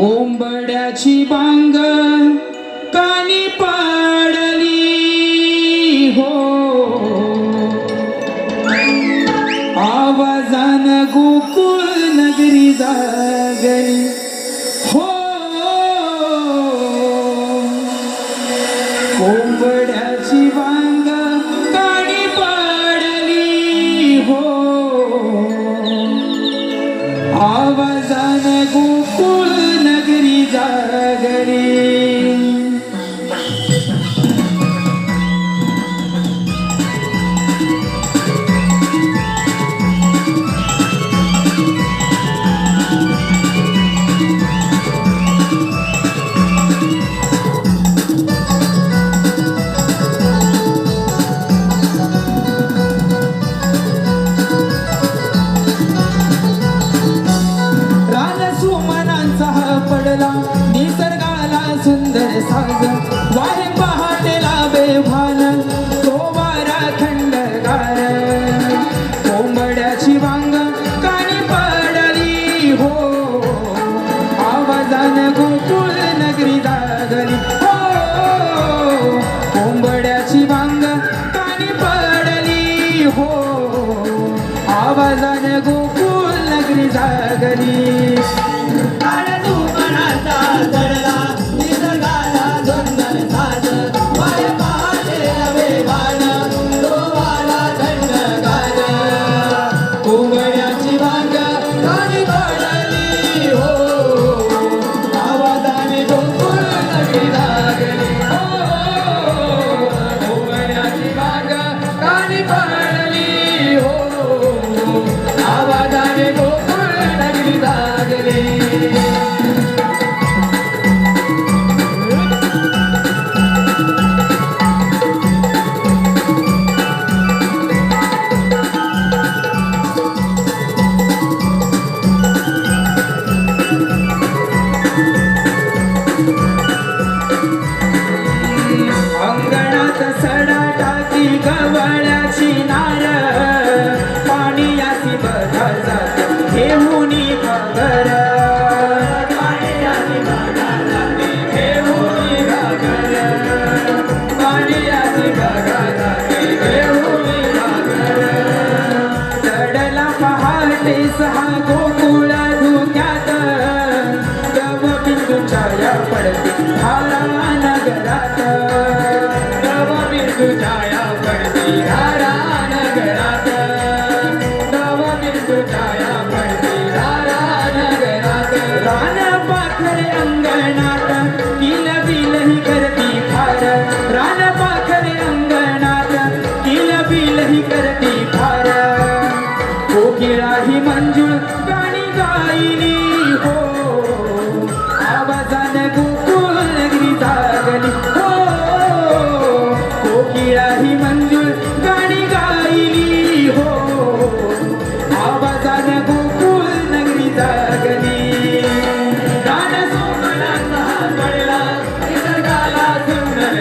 कोंबड्याची बांग कानी पाडली हो. आवाजान गोकुळ नगरी जागली. Hare आवाजाची वांग कानी पडली हो. आवाजान गोकुळ नगरी दादली हो. कोंबड्याची वांग कानी पडली हो. आवाजान गोकुळ नगरी जागली धरला निसर्गाला जंगल झालं. अंगणात सडा टाकी गवळ्याची नारळ. पड आला नगरात. नवा बिंदू छाया पडती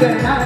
that